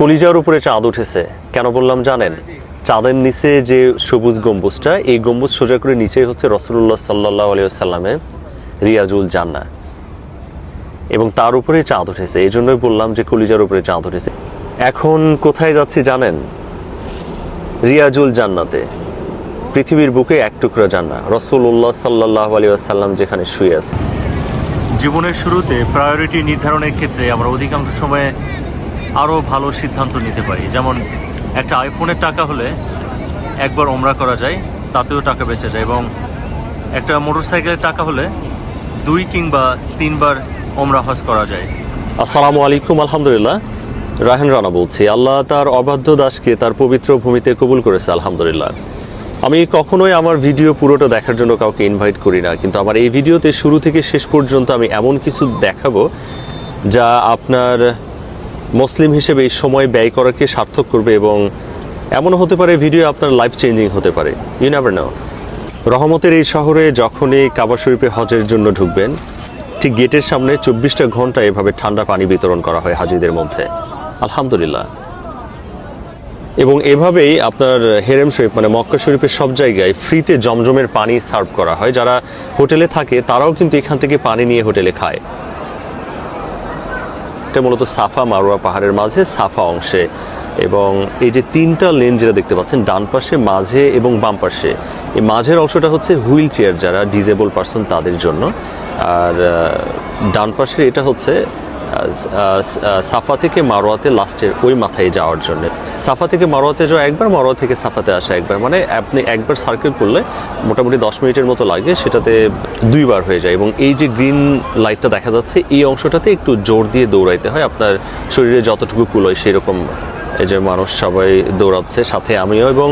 কলিজার উপরে চাঁদ উঠেছে। কেন বললাম জানেন? চাঁদের নিচে যে সবুজ গম্বুজটা, এই গম্বুজ সোজা করে নিচে হচ্ছে রসুল্লাহ সাল্লাহ আলিয়াল্লামের রিয়াজুল জান্না এবং তার উপরে চাঁদ উঠেছে। এই জন্যই বললাম যে কলিজার উপরে চাঁদ উঠেছে। এখন কোথায় যাচ্ছি জানেন? রিয়াজুল জান্নাতে। পৃথিবীর বুকে এক টুকরা জান্না রসুল্লাহ সাল্লাহ আলিয়াল্লাম যেখানে শুয়ে আছে। জীবনের শুরুতে প্রায়োরিটি নির্ধারণের ক্ষেত্রে আমরা অধিকাংশ সময়ে আরও ভালো সিদ্ধান্ত নিতে পারি। যেমন একটা আইফোনের টাকা হলে একবার ওমরা করা যায়, তাতেও টাকা বেঁচে যায় এবং একটা মোটরসাইকেলের টাকা হলে দুই কিংবা তিনবার ওমরা হজ করা যায়। আসসালামু আলাইকুম, আলহামদুলিল্লাহ। রাহেন রানা বলছি, আল্লাহ তার অবাধ্য দাসকে তার পবিত্র ভূমিতে কবুল করেছে, আলহামদুলিল্লাহ। আমি কখনোই আমার ভিডিও পুরোটা দেখার জন্য কাউকে ইনভাইট করি না, কিন্তু আমার এই ভিডিওতে শুরু থেকে শেষ পর্যন্ত আমি এমন কিছু দেখাবো যা আপনার মুসলিম হিসেবে এই সময় ব্যয় করাকে সার্থক করবে এবং এমন হতে পারে ভিডিও আপনার লাইফ চেঞ্জিং হতে পারে। ইউ নেভার নাও রহমতের এই শহরে যখনই কাবা শরীফে হজের জন্য ঢুকবেন, ঠিক গেটের সামনে চব্বিশটা ঘণ্টা এভাবে ঠান্ডা পানি বিতরণ করা হয় হাজিদের মধ্যে। আলহামদুলিল্লাহ। এবং এভাবেই আপনার হেরেম শরীফ মানে মক্কা শরীফের সব জায়গায় ফ্রিতে জমজমের পানি সার্ভ করা হয়। যারা হোটেলে থাকে, তারাও কিন্তু এখান থেকে পানি নিয়ে হোটেলে খায়। এটা মূলত সাফা মারোয়া পাহাড়ের মাঝে, সাফা অংশে। এবং এই যে তিনটা লেন যেটা দেখতে পাচ্ছেন, ডান পাশে, মাঝে এবং বাম পাশে। এই মাঝের অংশটা হচ্ছে হুইল চেয়ার যারা ডিজেবল পার্সন তাদের জন্য। আর ডান পাশে এটা হচ্ছে সাফা থেকে মারোয়াতে লাস্টের ওই মাথায় যাওয়ার জন্য। সাফা থেকে মারোয়াতে যাওয়া, একবার মারোয়া থেকে সাফাতে আসা একবার। মানে আপনি একবার সার্কেল করলে মোটামুটি দশ মিনিটের মতো লাগে, সেটাতে দুইবার হয়ে যায়। এবং এই যে গ্রিন লাইটটা দেখা যাচ্ছে, এই অংশটাতে একটু জোর দিয়ে দৌড়াইতে হয়। আপনার শরীরে যতটুকু কুলোয় সেরকম এই যে মানুষ সবাই দৌড়াচ্ছে, সাথে আমিও। এবং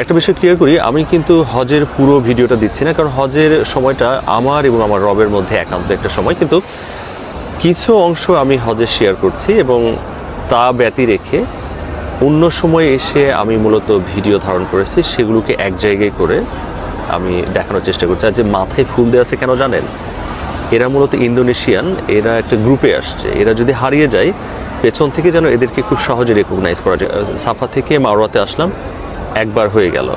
একটা বিষয় ক্লিয়ার করি, আমি কিন্তু হজের পুরো ভিডিওটা দিচ্ছি না, কারণ হজের সময়টা আমার এবং আমার রবের মধ্যে একান্ত একটা সময়। কিন্তু কিছু অংশ আমি হজে শেয়ার করছি এবং তা ব্যতি রেখে অন্য সময় এসে আমি মূলত ভিডিও ধারণ করেছি, সেগুলোকে এক জায়গায় করে আমি দেখানোর চেষ্টা করছি। আর যে মাথায় ফুল দেওয়া আছে কেন জানেন? এরা মূলত ইন্দোনেশিয়ান, এরা একটা গ্রুপে আসছে। এরা যদি হারিয়ে যায়, পেছন থেকে যেন এদেরকে খুব সহজে রেকগনাইজ করা যায়। সাফা থেকে মারোয়াতে আসলাম, একবার হয়ে গেল।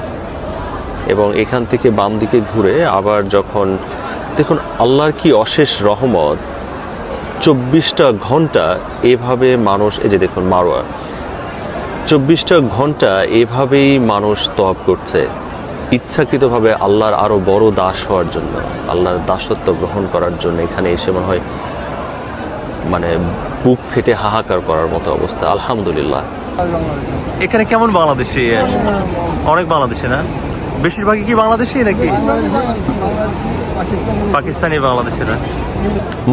এবং এখান থেকে বাম দিকে ঘুরে আবার যখন, দেখুন, আল্লাহর কি অশেষ রহমত চব্বিশটা ঘণ্টা এভাবে মানুষ, এই যে দেখুন মারোয়া, চব্বিশটা ঘণ্টা এভাবেই মানুষ তপ করছে ইচ্ছাকৃতভাবে আল্লাহর আরও বড় দাস হওয়ার জন্য, আল্লাহর দাসত্ব গ্রহণ করার জন্য। এখানে এসে মনে হয় মানে বুক ফেটে হাহাকার করার মতো অবস্থা, আলহামদুলিল্লাহ। এখানে কেমন বাংলাদেশি? অনেক বাংলাদেশি না? বেশিরভাগই কি বাংলাদেশি নাকি? পাকিস্তানি বাংলাদেশিরা।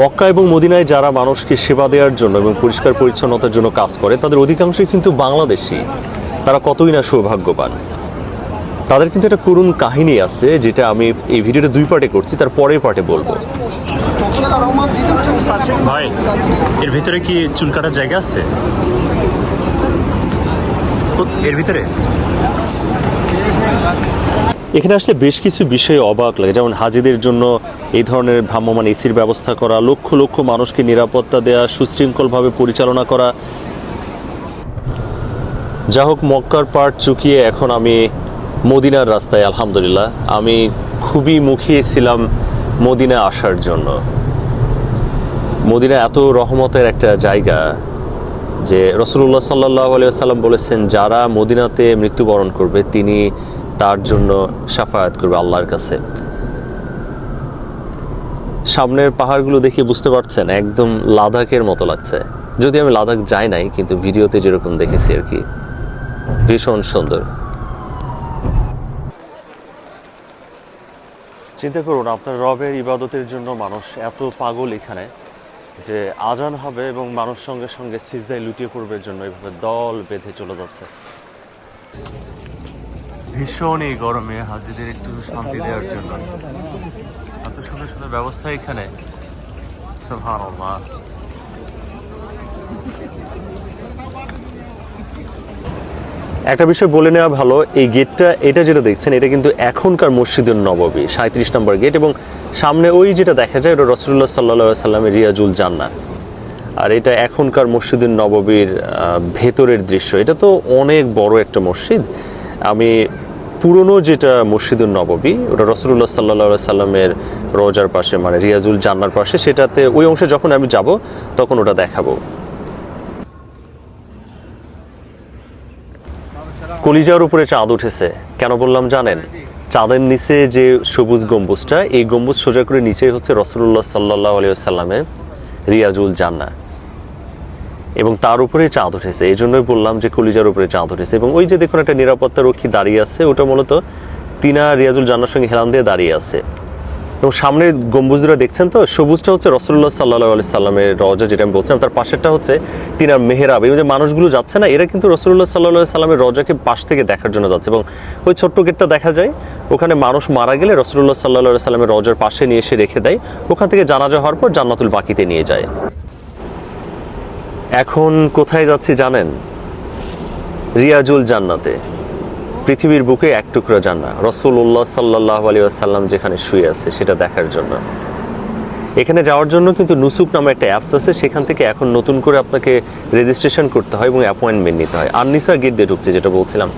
মক্কা এবং মদিনায় যারা মানুষকে সেবা দেওয়ার জন্য এবং পরিষ্কার পরিচ্ছন্নতার জন্য কাজ করে তাদের অধিকাংশই কিন্তু বাংলাদেশি। তারা কতই না সৌভাগ্যবান। তাদের কিন্তু একটা করুণ কাহিনী আছে যেটা আমি এই ভিডিওটা দুই পার্টে করছি তার পরের পার্টে বলব। ভাই এর ভিতরে কি চুল কাটার জায়গা আছে? এর ভিতরে? এখানে আসলে বেশ কিছু বিষয়ে অবাক লাগে। যেমন হাজিদের জন্য এই ধরনের ভ্রাম্যমান এসির ব্যবস্থা করা, লক্ষ লক্ষ মানুষকে নিরাপত্তা দেওয়া সুশৃঙ্খলভাবে পরিচালনা করা। যা হোক, মক্কার পার্ট চুকিয়ে এখন আমি মদিনার রাস্তায়, আলহামদুলিল্লাহ, আমি খুবই মুখিয়ে ছিলাম মদিনা আসার জন্য। মদিনা এত রহমতের একটা জায়গা যে রসুল্লাহ সাল্লাহ আলিয়াল্লাম বলেছেন, যারা মদিনাতে মৃত্যুবরণ করবে, তিনি তার জন্য সাফায়াত করবে আল্লাহর কাছে। সামনের পাহাড়গুলো দেখে বুঝতে পারছেন, একদম লাদাখের মতো লাগছে। যদি আমি লাদাখ যাই নাই, কিন্তু ভিডিওতে যেরকম দেখেছি আর কি, ভীষণ সুন্দর। চিন্তা করুন, আপনার রবের ইবাদতের জন্য মানুষ এত পাগল এখানে যে আজান হবে এবং মানুষ সঙ্গে সঙ্গে সিজদায় লুটিয়ে পড়বে জন্য। এভাবে দল বেঁধে চলে যাচ্ছে। ভীষণ এই গরমে হাজিদের একটু শান্তি দেওয়ার জন্য। এত সুন্দর সুন্দর ব্যবস্থা এখানে। একটা বিষয় বলে নেওয়া ভালো, এই গেটটা, এটা যেটা দেখছেন, এটা কিন্তু এখনকার মসজিদের নববী সাঁত্রিশ নম্বর গেট এবং সামনে ওই যেটা দেখা যায়, ওটা রসুল্লাহ সাল্লা সাল্লামের রিয়াজুল জান্না আর এটা এখনকার মসজিদের নববীর ভেতরের দৃশ্য। এটা তো অনেক বড় একটা মসজিদ। আমি পুরনো যেটা মসজিদুল নববী, ওটা রসুল্লাহ সাল্লা সাল্লামের রোজার পাশে মানে রিয়াজুল জান্নার পাশে, সেটাতে ওই অংশে যখন আমি যাব, তখন ওটা দেখাবো। কলিজার উপরে চাঁদ উঠেছে। কেন বললাম জানেন? চাঁদের নিচে যে সবুজ গম্বুজটা, এই গম্বুজ সোজা করে নিচে হচ্ছে রসুল্লাহ সাল্লাহ আলিয়া সাল্লামের রিয়াজুল জান্না এবং তার উপরে চাঁদ উঠেছে। এই জন্যই বললাম যে কলিজার উপরে চাঁদ উঠেছে। এবং ওই যে দেখুন একটা নিরাপত্তা রক্ষী দাঁড়িয়ে আছে, ওটা মূলত তিনা রিয়াজুল জান্নার সঙ্গে হেলান দিয়ে দাঁড়িয়ে আছে। এবং সামনে গম্বুজরা দেখছেন তো, সবুজটা হচ্ছে রসুল্লাহ সাল্লাহ আলি সাল্লামের রজা যেটা আমি বলছিলাম, তার পাশেরটা হচ্ছে তিনার মেহরাব। এবং যে মানুষগুলো যাচ্ছে না, এরা কিন্তু রসুল্লাহ সাল্লাহ সাল্লামের রজাকে পাশ থেকে দেখার জন্য যাচ্ছে। এবং ওই ছোট্ট গেটটা দেখা যায়, ওখানে মানুষ মারা গেলে রসুল্লাহ সাল্লাহ সাল্লামের রজার পাশে নিয়ে এসে রেখে দেয়। ওখান থেকে জানাজা হওয়ার পর জান্নাতুল বাকিতে নিয়ে যায়। এখন কোথায় যাচ্ছি জানেন? রিয়াজুল জান্নাতে। পৃথিবীর বুকে এক টুকরো জান্না রসুল্লাহ সাল্লাহ আলী আসাল্লাম যেখানে শুয়ে আছে সেটা দেখার জন্য। এখানে যাওয়ার জন্য কিন্তু নুসুক নামে একটা অ্যাপস আছে, সেখান থেকে এখন নতুন করে আপনাকে রেজিস্ট্রেশন করতে হয় এবং অ্যাপয়েন্টমেন্ট নিতে হয়। আননিসা গেট দিয়ে ঢুকছে, যেটা বলছিলাম।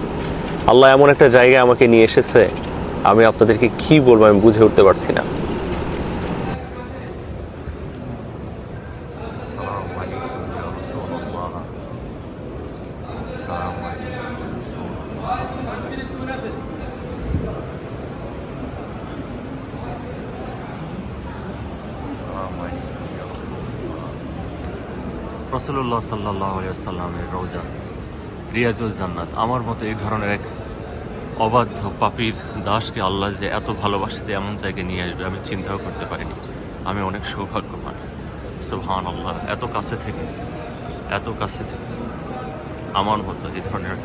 আল্লাহ এমন একটা জায়গায় আমাকে নিয়ে এসেছে। আমি আপনাদেরকে কি বলব আমি বুঝে উঠতে পারছি না। আসসালামু সাল্লাহ সাল্লামের রোজা রিয়াজুল জান্নাত। আমার মতো এই ধরনের এক অবাধ্য পাপির দাসকে আল্লাহ যে এত ভালোবাসাতে এমন জায়গায় নিয়ে আসবে, আমি চিন্তাও করতে পারিনি। আমি অনেক সৌভাগ্যবান। সুহান আল্লাহ এত কাছে থেকে, এত কাছে থেকে। আমার মতো এই ধরনের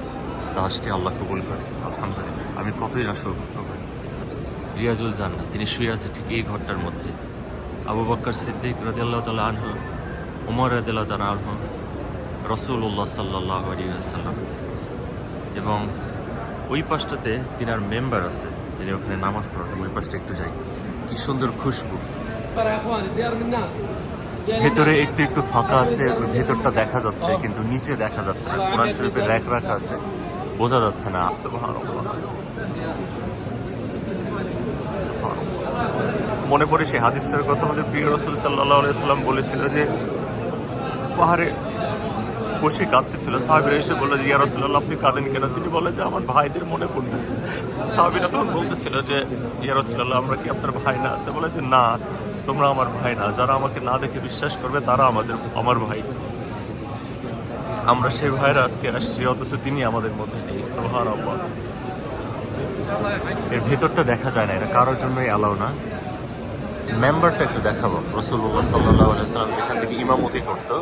দাসকে আল্লাহ কবুল করেছে আলহামদুলিল্লাহ। আমি কতই না সৌভাগ্যবান রিয়াজুল জান্নাত, তিনি শুয়ে আছে ঠিক এই ঘরটার মধ্যে। আবু বক্কর সিদ্দিক রদিয়াল্লাহ তালা আনহু, উমর রদিল্লাহ তালা আনহু রসুল্লাহ সাল্লাহ আলিয়াল্লাম এবং ওই পাশটাতে তিনার মেম্বার আছে, তিনি ওখানে নামাজ পড়াতেন, ওই পাশটা একটু যাই। কি সুন্দর খুশবু। ভেতরে একটু একটু ফাঁকা আছে, ভেতরটা দেখা যাচ্ছে, কিন্তু নিচে দেখা যাচ্ছে না। কোরআন শরীফের র্যাক রাখা আছে, বোঝা যাচ্ছে না। সুবহানাল্লাহ। মনে পড়ে সেই হাদিসটার কথা আমাদের প্রিয় রসুল সাল্লাহ সাল্লাম বলেছিল যে, পাহাড়ে বসে কাঁদতেছিল। সাহাবিরা এসে বলল যে, ইয়া রসুল্লাহ আপনি কাঁদেন কেন? তিনি বলে যে, আমার ভাইদের মনে পড়তেছে। সাহাবিরা তখন বলতেছিল যে, ইয়া রসুল্লাহ আমরা কি আপনার ভাই না? তো বলে যে, না। তোমরা আমার ভাই না। যারা আমাকে না দেখে বিশ্বাস করবে, তারা আমাদের, আমার ভাই। আমরা সেই ভাইরা আজকে আসছি, অথচ তিনি আমাদের মধ্যে নেই। সোহান এর ভেতরটা দেখা যায় না, এটা কারোর জন্যই অ্যালাউ না। মেম্বারটা একটু দেখাবো। রসুল্লাহ সাল্লাহ সাল্লাম যেখান থেকে ইমামতি করতো,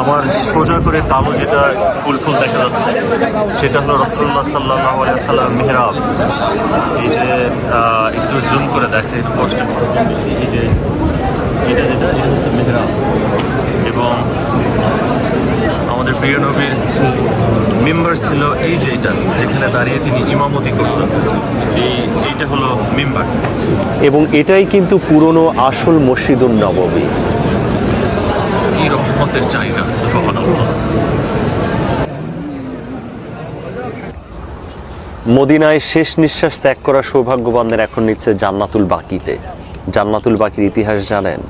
আমার সোজা করে কালো যেটা ফুল ফুল দেখা যাচ্ছে, সেটা হলো রসুল্লাহ সাল্লাহ সাল্লাম মেহরাব। এই যে একটু জুম করে দেখে, একটু কষ্ট। এই যে, এটা যেটা, এটা হচ্ছে মেহরাব। এবং আমাদের প্রিয় নবীর মেম্বার ছিল এই যে এটা যেখানে দাঁড়িয়ে তিনি ইমামতি করতেন। এই এইটা হলো মেম্বার। এবং এটাই কিন্তু পুরনো আসল মসজিদুল নববী। কি রহমতের জায়গা মদিনায় শেষ নিঃশ্বাস ত্যাগ করা সৌভাগ্যবানদের এখন নিচ্ছে জান্নাতুল বাকিতে। জান্নাতুল বাকির ইতিহাস জানেন।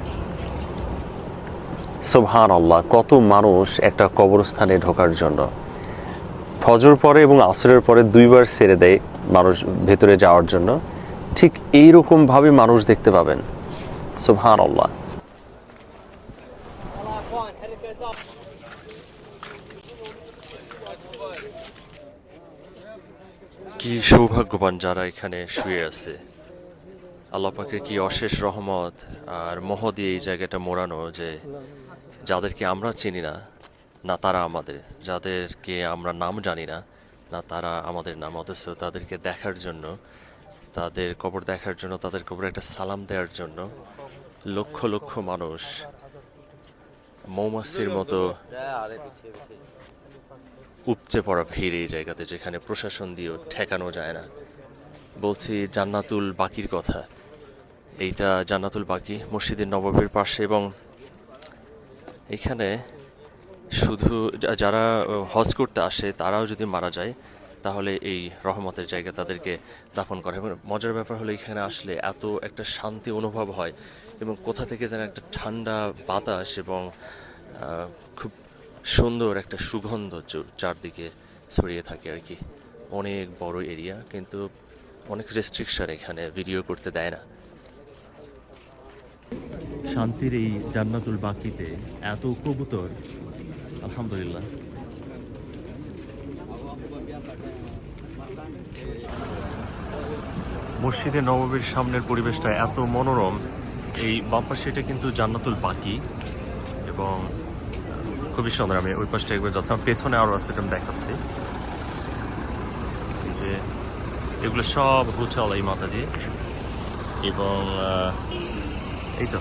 সোভান আল্লাহ কত মানুষ একটা কবরস্থানে ঢোকার জন্য। ফজর পরে এবং আসরের পরে দুইবার সেরে দেয় মানুষ ভেতরে যাওয়ার জন্য। ঠিক এই ভাবে মানুষ দেখতে পাবেন। সুহান আল্লাহ কি সৌভাগ্যবান যারা এখানে শুয়ে আছে। আল্লাপাকে কি অশেষ রহমত আর মহ দিয়ে এই জায়গাটা মোড়ানো যে যাদেরকে আমরা চিনি না না তারা আমাদের, যাদেরকে আমরা নাম জানি না না তারা আমাদের নাম, অথচ তাদেরকে দেখার জন্য, তাদের কবর দেখার জন্য, তাদের কবরে একটা সালাম দেওয়ার জন্য লক্ষ লক্ষ মানুষ মৌমাছির মতো উপচে পড়া ভিড় এই জায়গাতে যেখানে প্রশাসন দিয়েও ঠেকানো যায় না। বলছি জান্নাতুল বাকির কথা। এইটা জান্নাতুল বাকি, মসজিদের নববীর পাশে এবং এখানে শুধু যারা হজ করতে আসে, তারাও যদি মারা যায়, তাহলে এই রহমতের জায়গা তাদেরকে দাফন করে এবং মজার ব্যাপার হলো এখানে আসলে এত একটা শান্তি অনুভব হয় এবং কোথা থেকে যেন একটা ঠান্ডা বাতাস এবং খুব সুন্দর একটা সুগন্ধ চারদিকে ছড়িয়ে থাকে আর কি। অনেক বড় এরিয়া, কিন্তু অনেক রেস্ট্রিকশন এখানে ভিডিও করতে দেয় না। শান্তির এই জান্নাতুল বাকিতে এত কবুতর আলহামদুলিল্লাহ মসজিদে নববীর সামনের পরিবেশটা এত মনোরম, এই বাম্পার সেটা কিন্তু জান্নাতুল বাকি এবং খুবই সুন্দর। আমি ওই পাশটা একবার যাচ্ছি। পেছনে আরও আছে, এটা দেখাচ্ছি। যে, এগুলো সব হোটেল এই মাথা দিয়ে এবং এই তো।